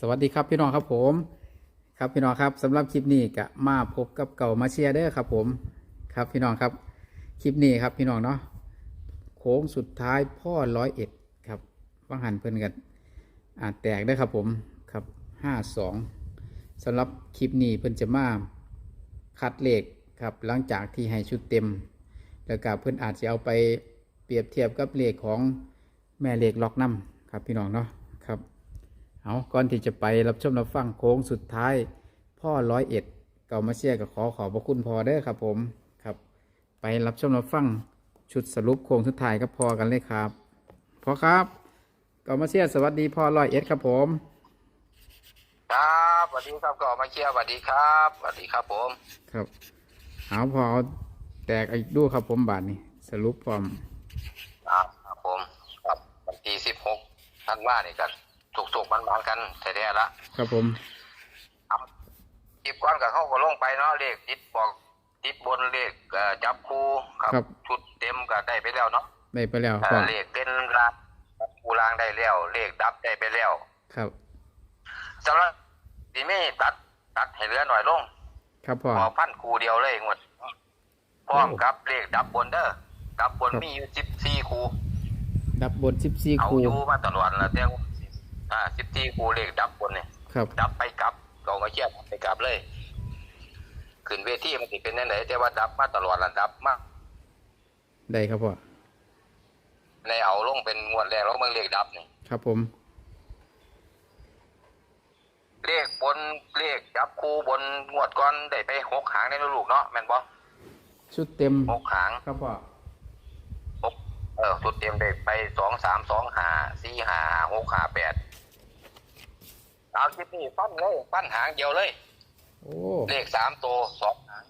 สวัสดีครับพี่น้องครับผม ครับพี่น้องครับสำหรับคลิปนี้ก็มาพบกับเก่ามาเชียร์เด้อครับผมครับพี่น้องครับคลิปนี้ครับพี่น้องเนาะโค้งสุดท้ายพ่อร้อยเอ็ดครับว่างหันเพิ่นกันอ่าแตกได้ครับผมครับห้าสองสำหรับคลิปนี้เพิ่นจะมาคัดเลขครับหลังจากที่ให้ชุดเต็ม แล้วก็เพิ่นอาจจะเอาไปเปรียบเทียบกับเลขของแม่เลขล็อกน้ำครับพี่น้องเนาะครับ เอาก่อนที่จะไปรับชมรับฟังโค้งสุดท้าย พ่อร้อยเอ็ดเก่ามาเชียร์กับขอขอบพระคุณพอเด้อครับผมครับ ไปรับชมรับฟังชุดสรุปโค้งสุดท้ายกับพอกันเลยครับพอครับเก่ามาเชียร์สวัสดีพ่อร้อยเอ็ดครับผมครับสวัสดีครับก็มาเชียร์สวัสดีครับสวัสดีครับผมครับเอาพอเอาแตกอีกดูครับผมบาทนี้สรุปพร้อมอ่าครับผมครับวันที่สิบหกท่านว่านี่กัน ถูกๆมันมากันแท้ๆละครับผมจิบก้อนกับเขาก็ลงไปเนาะเลขติดบอกติดบนเลขเอ่อจับคู่ครับชุดเต็มก็ได้ไปแล้วเนาะได้ไปแล้วเอ่พ่ออเลขเด่นรางจับคู่รางได้แล้ว เลขดับได้ไปแล้วครับสำหรับทีนี้ตัดตัดให้เหลือหน่อยลงครับพ่อพอพันคู่เดียวเลยงวดพร้อมกับเลขดับบนเด้อดับบนครับ มีอยู่สิบสี่คู่ดับบนสิบสี่เอาคูอยู่มาตลอดแล้วแต่ว่า อ่าสิบสี่คู่เลขดับบนเนี่ยครับ ดับไปกลับเรามาเชียบไปกลับเลยขึ้นเวทีมันสิเป็นยังไงแต่ว่าดับมาตลอดระดับมากได้ครับพ่อในเอาลงเป็นงวดแรกแล้วเมืองเลขดับนี่ครับผม เลขบนเลขจับคู่บนงวดก่อนได้ไปหกหางในลูกเนาะแม่นบ่ชุดเต็มหกหางครับพ่อหก เออสุดเต็มได้ไปสองสามสองหาสี่หาหกหาแปดเอาคลิปนี้ฟันเลยฟันหางเดียวเลย โอ้เลขสามตัวสองหาง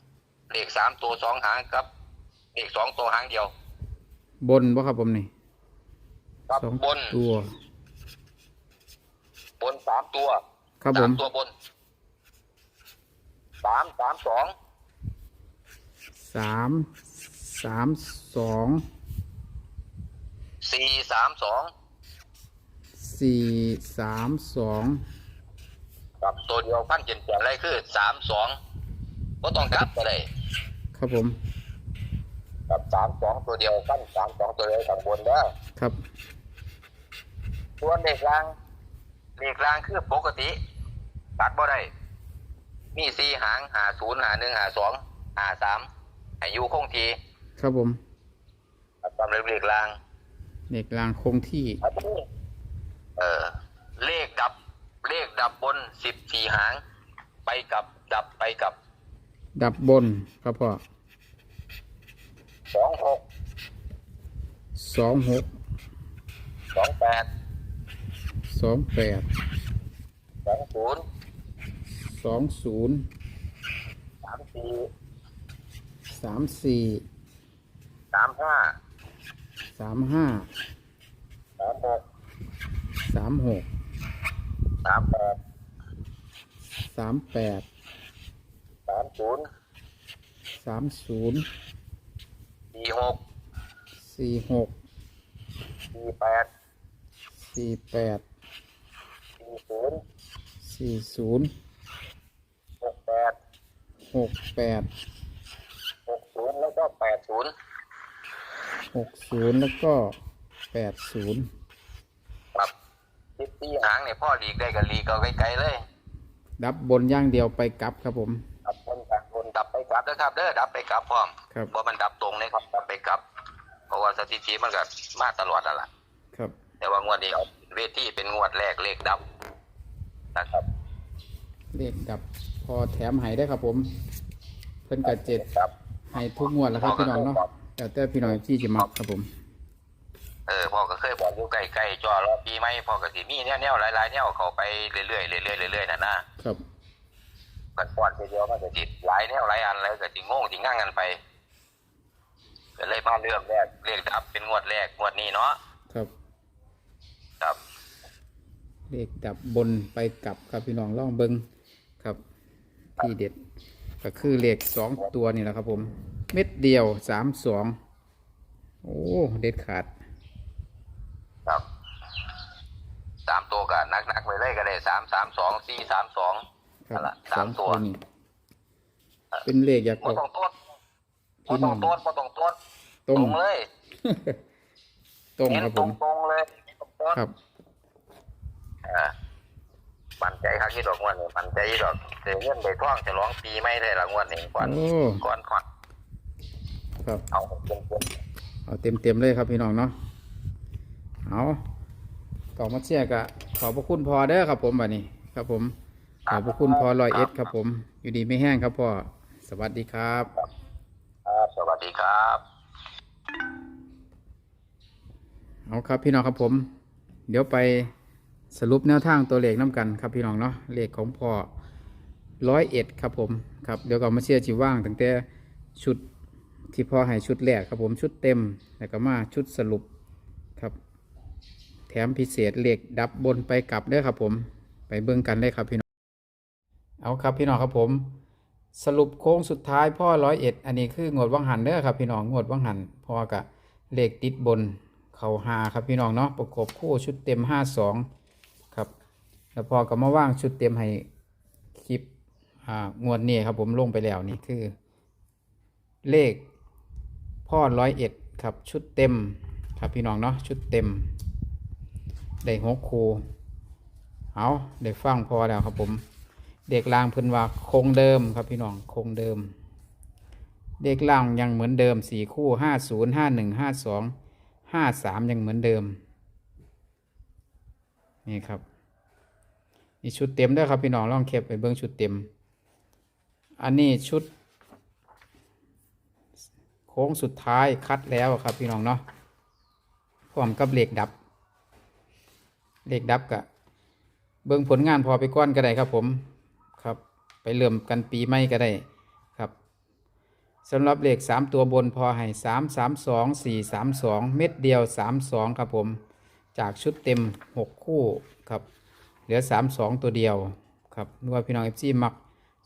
เลขสามตัวสองหางครับเลขสองตัวหางเดียว บนบ่ครับผมนี่ครับสองบนตัว บนสามตัวครับผสามมตัวบนสามสามสองสามสามสอง สี่สามสองสี่สามสองกับตัวเดียวพันเจ็ดแปดอะไรคือสามสองก็ต้องกลับก็ได้ครับผมกับสามสองตัวเดียวพันสามสองตัวเดียวข้างบนแล้วครับส่วนเลขรางเลขรางคือปกติตัดบ่ได้มีสี่หางหาศูนย์หาหนึ่งหาสองหาสามอายุคงทีครับผมตามเลขราง เด็กลางคงที่ เออเลขดับ เลขดับบนสิบสี่หาง ไปกับดับไปกับดับบนครับพ่อสองหกสองหกสองแปดสองแปดสองศูนย์สองศูนย์สามสี่สามสี่สามห้า สามห้าสามหกสามหกสามแปดสามแปดสามศูนย์สามศูนย์สี่หกสี่หกสี่แปดสี่แปดสี่ศูนย์สี่ศูนย์หกแปดหกแปดหกศูนย์แล้วก็แปดศูนย์ หกศูนย์แล้วก็แปดศูนย์ครับสิบสี่หางเนี่ยพ่อหลีกได้กับหลีกเอาไกลๆเลย ดับบนอย่างเดียวไปกลับครับผม ดับบนดับบนดับไปกลับนะครับเด้อดับไปกลับพร้อมครับเพราะมันดับตรงเลยครับดับไปกลับ เพราะว่าสถิติมันก็มาตลอดแล้วล่ะ ครับ แต่ว่างวดนี้เอาเวทีเป็นงวดแรกเลขดับนะครับ เลขดับพอแถมให้ได้ครับผม เพิ่นกัดเจ็ดครับให้ทุกงวดแล้วครับพี่น้องเนาะ แต่แต่พี่น้องที่จะมักครับผม เออพ่อก็เคยบอกอยู่ใกล้ๆจอรอปีไหมพ่อก็สิมีแนวๆหลายๆแนวเข้าไปเรื่อยๆเรื่อยๆเรื่อยๆน่ะนะครับกันป้อนทีเดียวมันก็สิหลายแนวหลายอันแล้วก็สิงงสิง่างกันไปก็เลยมาเริ่มแรกเลขดับเป็นงวดแรกงวดนี้เนาะครับครับเลขดับบนไปกลับครับพี่น้องล่องเบิงครับ ที่เด็ด ก็คือเลขสองตัวนี่แหละครับผม เม็ดเดียวสามสองโอ้เด็ดขาด ครับสามตัวก็นักๆไว้เลยเลยก็ได้สามสามสองสี่สามสองครับนั่นล่ะสสาอมงตัตัววนี้เป็นเลขอยากอบ่อกต้องโต้นพี่บ่น้ต้อองงโต้นบ่ต้องโต้นตรงเลย ตรงเน้นครับตผรมงตรงๆเลยตรงโต้นครับอ่ามั่นใจครับที่ดอกงวดนี่มั่นใจที่ดอกเสียเงินไปท่องจะร้องปีไม่ได้ละงวดนี้ก่อนโอ้ก่อนก่อน ครับเอาเต็มเอาเต็มเต็มๆเลยครับพี่น้องเนาะเอาต่อมาเชียร์กะขอบพระคุณพอเด้อครับผมบัดนี้ครับผม ขอบพระคุณพอลอยเอ็ดครับผม อยู่ดีไม่แห้งครับพ่อสวัสดีครับๆครับสวัสดีครับเอาครับพี่น้องครับผม เดี๋ยวไปสรุปแนวทางตัวเลขน้ำกันครับพี่น้องเนาะเลขของพ่อร้อยเอ็ดครับผมครับเดี๋ยวก็มาเชียร์จีว่างตั้งแต่ชุด ที่พ่อให้ชุดแรกครับผมชุดเต็มแล้วก็มาชุดสรุปครับ แถมพิเศษเหล็กดับบนไปกลับเด้อครับผม ไปเบิ่งกันได้ครับพี่น้องเอาครับพี่น้องครับผม สรุปโค้งสุดท้ายพ่อร้อยเอ็ดอันนี้คืองวดวังหันเด้อครับพี่น้องงวดวังหันพ่อกะเหลขติดบนเขาหาครับพี่น้องเนาะประกบคู่ชุดเต็มห้าสองครับแล้วพอก็มาว่างชุดเต็มให้คลิปอ่างวดนี้ครับผมลงไปแล้วนี่คือ เลข พ่อร้อยเอ็ดครับชุดเต็มครับพี่น้องเนาะชุดเต็ม ได้หกคูเอาได้ฟังพอแล้วครับผม เด็กล่างพิ่นว่าคงเดิมครับพี่น้องคงเดิม เด็กล่างยังเหมือนเดิมสี่คู่ห้าศูนย์ห้าหนึ่งห้าสองห้าสามยังเหมือนเดิมนี่ครับนี่ชุดเต็มด้วยครับพี่น้องลองเก็บไปเบิ้องชุดเต็ม อันนี้ชุด ค้งสุดท้ายคัดแล้วครับพี่น้องเนาะพร้อมกับเหล็กดับเหลขดับกะเบิ่งผลงานพอไปก้อนก็ได้ครับผมครับ ไปเริ่มกันปีใหม่ก็ได้ครับสำหรับเหลขสามตัวบนพอให้สามสามสองสี่สามสองเม็ดเดียวสามสองครับผม จากชุดเต็มหกคู่ครับ เหลือสามสองตัวเดียวครับนึกว่าพี่น้องเอฟซีมัก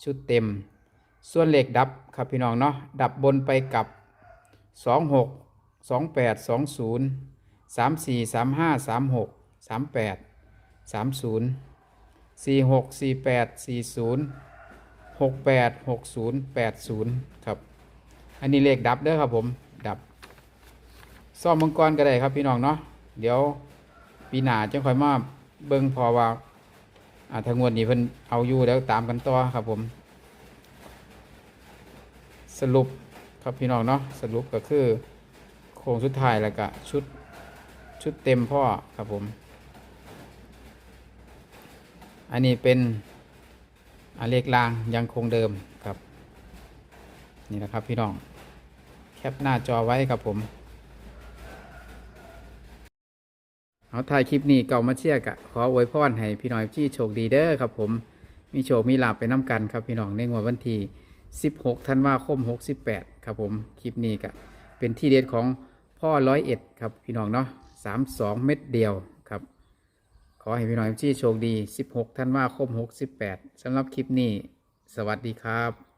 ชุดเต็ม ส่วนเหลขดับครับพี่น้องเนาะดับบนไปกับ สองหกสองแปดสองศูนย์สามสี่สามห้าสามหกสามแปดสามศูนย์สี่หกสี่แปดสี่ศูนย์หกแปดหกศูนย์แปดศูนย์ครับ อันนี้เลขดับเด้อครับผม ดับ ซ่อมมังกรก็ได้ครับพี่น้องเนาะ เดี๋ยวปีหน้าจะค่อยมาเบิ่งพอว่าอ่าทางงวดนี้เพิ่นเอาอยู่แล้วตามกันต่อครับผม สรุป ครับพี่น้องเนาะสรุปก็คือโครงสุดท้ายแล้วก็ชุดชุดเต็มพ่อครับผม อันนี้เป็นอเลขรางยังคงเดิมครับ นี่นะครับพี่น้องแคปหน้าจอไว้ครับผมเอาถ่ายคลิปนี้เก่ามาเชียกะขออวยพรให้พี่น้อยที่โชคดีเด้อครับผม มีโชคมีลาบไปน้ำกันครับพี่น้องในงวดวันที่ 16ธันวาคม 68 ครับผมคลิปนี้ก็เป็นที่เด็ดของพ่อร้อยเอ็ดครับพี่น้องเนาะ32 เม็ดเดียวครับ ขอให้พี่น้องที่โชคดี 16ธันวาคม 68สำหรับคลิปนี้ สวัสดีครับ